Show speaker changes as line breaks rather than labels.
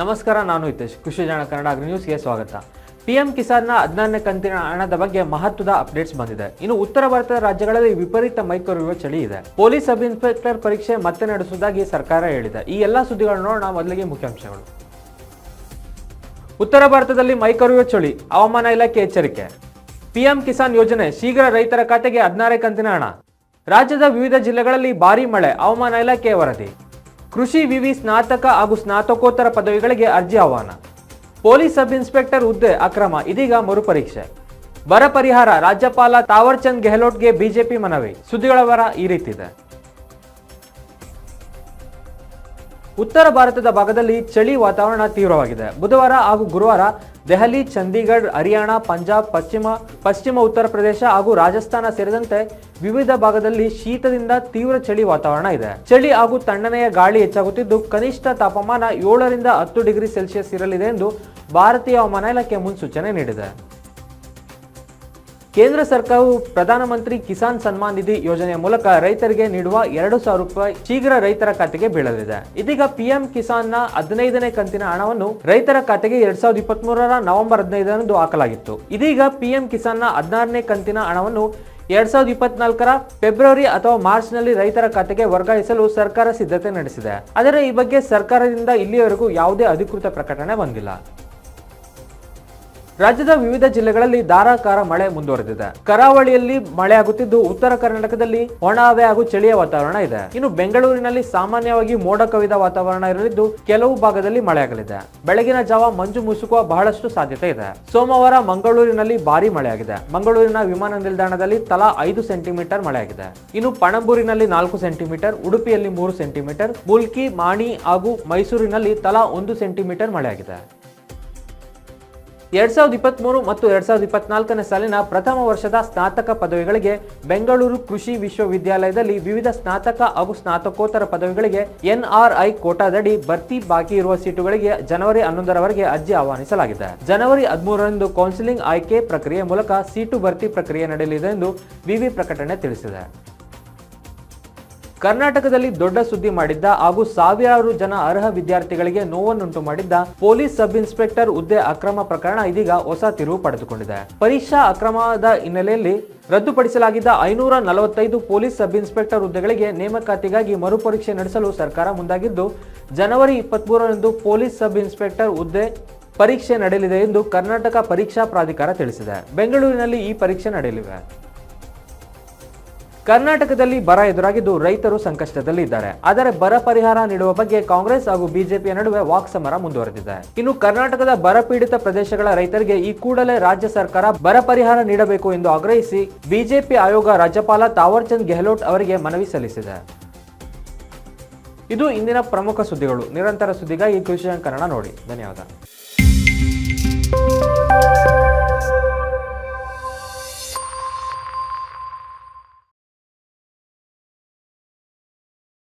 ನಮಸ್ಕಾರ, ನಾನು ಹಿತೇಶ್. ಕೃಷಿ ಜಾಣ ಕನ್ನಡ ಅಗ್ರಿ ನ್ಯೂಸ್ಗೆ ಸ್ವಾಗತ. ಪಿಎಂ ಕಿಸಾನ್ನ ಹದಿನಾರನೇ ಕಂತಿನ ಹಣದ ಬಗ್ಗೆ ಮಹತ್ವದ ಅಪ್ಡೇಟ್ಸ್ ಬಂದಿದೆ. ಇನ್ನು ಉತ್ತರ ಭಾರತದ ರಾಜ್ಯಗಳಲ್ಲಿ ವಿಪರೀತ ಮೈಕೊರೆಯುವ ಚಳಿ ಇದೆ. ಪೊಲೀಸ್ ಸಬ್ ಇನ್ಸ್ಪೆಕ್ಟರ್ ಪರೀಕ್ಷೆ ಮತ್ತೆ ನಡೆಸುವುದಾಗಿ ಸರ್ಕಾರ ಹೇಳಿದೆ. ಈ ಎಲ್ಲ ಸುದ್ದಿಗಳನ್ನು ನೋಡೋಣ ಮೊದಲಿಗೆ ಮುಖ್ಯಾಂಶಗಳು. ಉತ್ತರ ಭಾರತದಲ್ಲಿ ಮೈಕೊರೆಯುವ ಚಳಿ. ಹವಾಮಾನ ಇಲಾಖೆ ಎಚ್ಚರಿಕೆ. ಪಿಎಂ ಕಿಸಾನ್ ಯೋಜನೆ. ಶೀಘ್ರ ರೈತರ ಖಾತೆಗೆ ಹದಿನಾರೇ ಕಂತಿನ ಹಣ. ರಾಜ್ಯದ ವಿವಿಧ ಜಿಲ್ಲೆಗಳಲ್ಲಿ ಭಾರೀ ಮಳೆ. ಹವಾಮಾನ ಇಲಾಖೆ ವರದಿ. ಕೃಷಿ ವಿವಿ ಸ್ನಾತಕ ಹಾಗೂ ಸ್ನಾತಕೋತ್ತರ ಪದವಿಗಳಿಗೆ ಅರ್ಜಿ ಆಹ್ವಾನ. ಪೊಲೀಸ್ ಸಬ್ ಇನ್ಸ್ಪೆಕ್ಟರ್ ಹುದ್ದೆ ಅಕ್ರಮ, ಇದೀಗ ಮರುಪರೀಕ್ಷೆ. ಬರ ಪರಿಹಾರ, ರಾಜ್ಯಪಾಲ ತಾವರ್ಚಂದ್ ಗೆಹ್ಲೋಟ್ಗೆ ಬಿಜೆಪಿ ಮನವಿ, ಸುದ್ದಿಗಳವರ ಈ ರೀತಿ ಉತ್ತರ ಭಾರತದ ಭಾಗದಲ್ಲಿ ಚಳಿ ವಾತಾವರಣ ತೀವ್ರವಾಗಿದೆ. ಬುಧವಾರ ಹಾಗೂ ಗುರುವಾರ ದೆಹಲಿ, ಚಂಡೀಗಢ, ಹರಿಯಾಣ, ಪಂಜಾಬ್, ಪಶ್ಚಿಮ ಪಶ್ಚಿಮ ಉತ್ತರ ಪ್ರದೇಶ ಹಾಗೂ ರಾಜಸ್ಥಾನ ಸೇರಿದಂತೆ ವಿವಿಧ ಭಾಗದಲ್ಲಿ ಶೀತದಿಂದ ತೀವ್ರ ಚಳಿ ವಾತಾವರಣ ಇದೆ. ಚಳಿ ಹಾಗೂ ತಣ್ಣನೆಯ ಗಾಳಿ ಹೆಚ್ಚಾಗುತ್ತಿದ್ದು ಕನಿಷ್ಠ ತಾಪಮಾನ ಏಳರಿಂದ ಹತ್ತು ಡಿಗ್ರಿ ಸೆಲ್ಸಿಯಸ್ ಇರಲಿದೆ ಎಂದು ಭಾರತೀಯ ಹವಾಮಾನ ಇಲಾಖೆ ಮುನ್ಸೂಚನೆ ನೀಡಿದೆ. ಕೇಂದ್ರ ಸರ್ಕಾರವು ಪ್ರಧಾನಮಂತ್ರಿ ಕಿಸಾನ್ ಸನ್ಮಾನ್ ನಿಧಿ ಯೋಜನೆಯ ಮೂಲಕ ರೈತರಿಗೆ ನೀಡುವ ಎರಡು ಸಾವಿರ ರೂಪಾಯಿ ಶೀಘ್ರ ರೈತರ ಖಾತೆಗೆ ಬೀಳಲಿದೆ. ಇದೀಗ ಪಿಎಂ ಕಿಸಾನ್ನ ಹದಿನೈದನೇ ಕಂತಿನ ಹಣವನ್ನು ರೈತರ ಖಾತೆಗೆ ಎರಡ್ ಸಾವಿರದ ಇಪ್ಪತ್ತ್ ಮೂರರ ನವೆಂಬರ್ ಹದಿನೈದರಂದು ಹಾಕಲಾಗಿತ್ತು. ಇದೀಗ ಪಿಎಂ ಕಿಸಾನ್ನ ಹದಿನಾರನೇ ಕಂತಿನ ಹಣವನ್ನು ಎರಡ್ ಸಾವಿರದ ಇಪ್ಪತ್ನಾಲ್ಕರ ಫೆಬ್ರವರಿ ಅಥವಾ ಮಾರ್ಚ್ನಲ್ಲಿ ರೈತರ ಖಾತೆಗೆ ವರ್ಗಾಯಿಸಲು ಸರ್ಕಾರ ಸಿದ್ಧತೆ ನಡೆಸಿದೆ. ಆದರೆ ಈ ಬಗ್ಗೆ ಸರ್ಕಾರದಿಂದ ಇಲ್ಲಿಯವರೆಗೂ ಯಾವುದೇ ಅಧಿಕೃತ ಪ್ರಕಟಣೆ ಬಂದಿಲ್ಲ. ರಾಜ್ಯದ ವಿವಿಧ ಜಿಲ್ಲೆಗಳಲ್ಲಿ ಧಾರಾಕಾರ ಮಳೆ ಮುಂದುವರೆದಿದೆ. ಕರಾವಳಿಯಲ್ಲಿ ಮಳೆ ಆಗುತ್ತಿದ್ದು ಉತ್ತರ ಕರ್ನಾಟಕದಲ್ಲಿ ಒಣಹವೆ ಹಾಗೂ ಚಳಿಯ ವಾತಾವರಣ ಇದೆ. ಇನ್ನು ಬೆಂಗಳೂರಿನಲ್ಲಿ ಸಾಮಾನ್ಯವಾಗಿ ಮೋಡ ಕವಿದ ವಾತಾವರಣ ಇರಲಿದ್ದು ಕೆಲವು ಭಾಗದಲ್ಲಿ ಮಳೆಯಾಗಲಿದೆ ಬೆಳಗಿನ ಜಾವ ಮಂಜು ಮುಸುಕುವ ಬಹಳಷ್ಟು ಸಾಧ್ಯತೆ ಇದೆ. ಸೋಮವಾರ ಮಂಗಳೂರಿನಲ್ಲಿ ಭಾರಿ ಮಳೆಯಾಗಿದೆ ಮಂಗಳೂರಿನ ವಿಮಾನ ನಿಲ್ದಾಣದಲ್ಲಿ ತಲಾ ಐದು ಸೆಂಟಿಮೀಟರ್ ಮಳೆಯಾಗಿದೆ ಇನ್ನು ಪಣಂಬೂರಿನಲ್ಲಿ ನಾಲ್ಕು ಸೆಂಟಿಮೀಟರ್, ಉಡುಪಿಯಲ್ಲಿ ಮೂರು ಸೆಂಟಿಮೀಟರ್, ಮುಲ್ಕಿ, ಮಾಣಿ ಹಾಗೂ ಮೈಸೂರಿನಲ್ಲಿ ತಲಾ ಒಂದು ಸೆಂಟಿಮೀಟರ್ ಮಳೆಯಾಗಿದೆ ಎರಡ್ ಸಾವಿರದ ಇಪ್ಪತ್ತ್ಮೂರು ಮತ್ತು ಎರಡ್ ಸಾವಿರದ ಇಪ್ಪತ್ನಾಲ್ಕನೇ ಸಾಲಿನ ಪ್ರಥಮ ವರ್ಷದ ಸ್ನಾತಕ ಪದವಿಗಳಿಗೆ ಬೆಂಗಳೂರು ಕೃಷಿ ವಿಶ್ವವಿದ್ಯಾಲಯದಲ್ಲಿ ವಿವಿಧ ಸ್ನಾತಕ ಹಾಗೂ ಸ್ನಾತಕೋತ್ತರ ಪದವಿಗಳಿಗೆ ಎನ್ಆರ್ಐ ಕೋಟಾದಡಿ ಭರ್ತಿ ಬಾಕಿ ಇರುವ ಸೀಟುಗಳಿಗೆ ಜನವರಿ ಹನ್ನೊಂದರವರೆಗೆ ಅರ್ಜಿ ಆಹ್ವಾನಿಸಲಾಗಿದೆ. ಜನವರಿ ಹದಿಮೂರರಂದು ಕೌನ್ಸಿಲಿಂಗ್ ಆಯ್ಕೆ ಪ್ರಕ್ರಿಯೆ ಮೂಲಕ ಸೀಟು ಭರ್ತಿ ಪ್ರಕ್ರಿಯೆ ನಡೆಯಲಿದೆ ಎಂದು ವಿವಿ ಪ್ರಕಟಣೆ ತಿಳಿಸಿದೆ. ಕರ್ನಾಟಕದಲ್ಲಿ ದೊಡ್ಡ ಸುದ್ದಿ ಮಾಡಿದ್ದ ಹಾಗೂ ಸಾವಿರಾರು ಜನ ಅರ್ಹ ವಿದ್ಯಾರ್ಥಿಗಳಿಗೆ ನೋವನ್ನುಂಟು ಮಾಡಿದ್ದ ಪೊಲೀಸ್ ಸಬ್ ಇನ್ಸ್ಪೆಕ್ಟರ್ ಹುದ್ದೆ ಅಕ್ರಮ ಪ್ರಕರಣ ಇದೀಗ ಹೊಸ ತಿರುವು ಪಡೆದುಕೊಂಡಿದೆ. ಪರೀಕ್ಷಾ ಅಕ್ರಮದ ಹಿನ್ನೆಲೆಯಲ್ಲಿ ರದ್ದುಪಡಿಸಲಾಗಿದ್ದ ಐನೂರ ನಲವತ್ತೈದು ಪೊಲೀಸ್ ಸಬ್ ಇನ್ಸ್ಪೆಕ್ಟರ್ ಹುದ್ದೆಗಳಿಗೆ ನೇಮಕಾತಿಗಾಗಿ ಮರುಪರೀಕ್ಷೆ ನಡೆಸಲು ಸರ್ಕಾರ ಮುಂದಾಗಿದ್ದು, ಜನವರಿ ಇಪ್ಪತ್ಮೂರರಂದು ಪೊಲೀಸ್ ಸಬ್ ಇನ್ಸ್ಪೆಕ್ಟರ್ ಹುದ್ದೆ ಪರೀಕ್ಷೆ ನಡೆಯಲಿದೆ ಎಂದು ಕರ್ನಾಟಕ ಪರೀಕ್ಷಾ ಪ್ರಾಧಿಕಾರ ತಿಳಿಸಿದೆ. ಬೆಂಗಳೂರಿನಲ್ಲಿ ಈ ಪರೀಕ್ಷೆ ನಡೆಯಲಿವೆ. ಕರ್ನಾಟಕದಲ್ಲಿ ಬರ ಎದುರಾಗಿದ್ದು ರೈತರು ಸಂಕಷ್ಟದಲ್ಲಿದ್ದಾರೆ. ಆದರೆ ಬರ ಪರಿಹಾರ ನೀಡುವ ಬಗ್ಗೆ ಕಾಂಗ್ರೆಸ್ ಹಾಗೂ ಬಿಜೆಪಿಯ ನಡುವೆ ವಾಕ್ಸಮರ ಮುಂದುವರೆದಿದೆ. ಇನ್ನು ಕರ್ನಾಟಕದ ಬರ ಪೀಡಿತ ಪ್ರದೇಶಗಳ ರೈತರಿಗೆ ಈ ಕೂಡಲೇ ರಾಜ್ಯ ಸರ್ಕಾರ ಬರ ಪರಿಹಾರ ನೀಡಬೇಕು ಎಂದು ಆಗ್ರಹಿಸಿ ಬಿಜೆಪಿ ಆಯೋಗ ರಾಜ್ಯಪಾಲ ತಾವರ್ಚಂದ್ ಗೆಹ್ಲೋಟ್ ಅವರಿಗೆ ಮನವಿ ಸಲ್ಲಿಸಿದೆ. ಇದು ಇಂದಿನ ಪ್ರಮುಖ ಸುದ್ದಿಗಳು. ನಿರಂತರ ಸುದ್ದಿಗಾಗಿ ಕೃಷಿ ಕನ್ನಡ ನೋಡಿ. ಧನ್ಯವಾದ.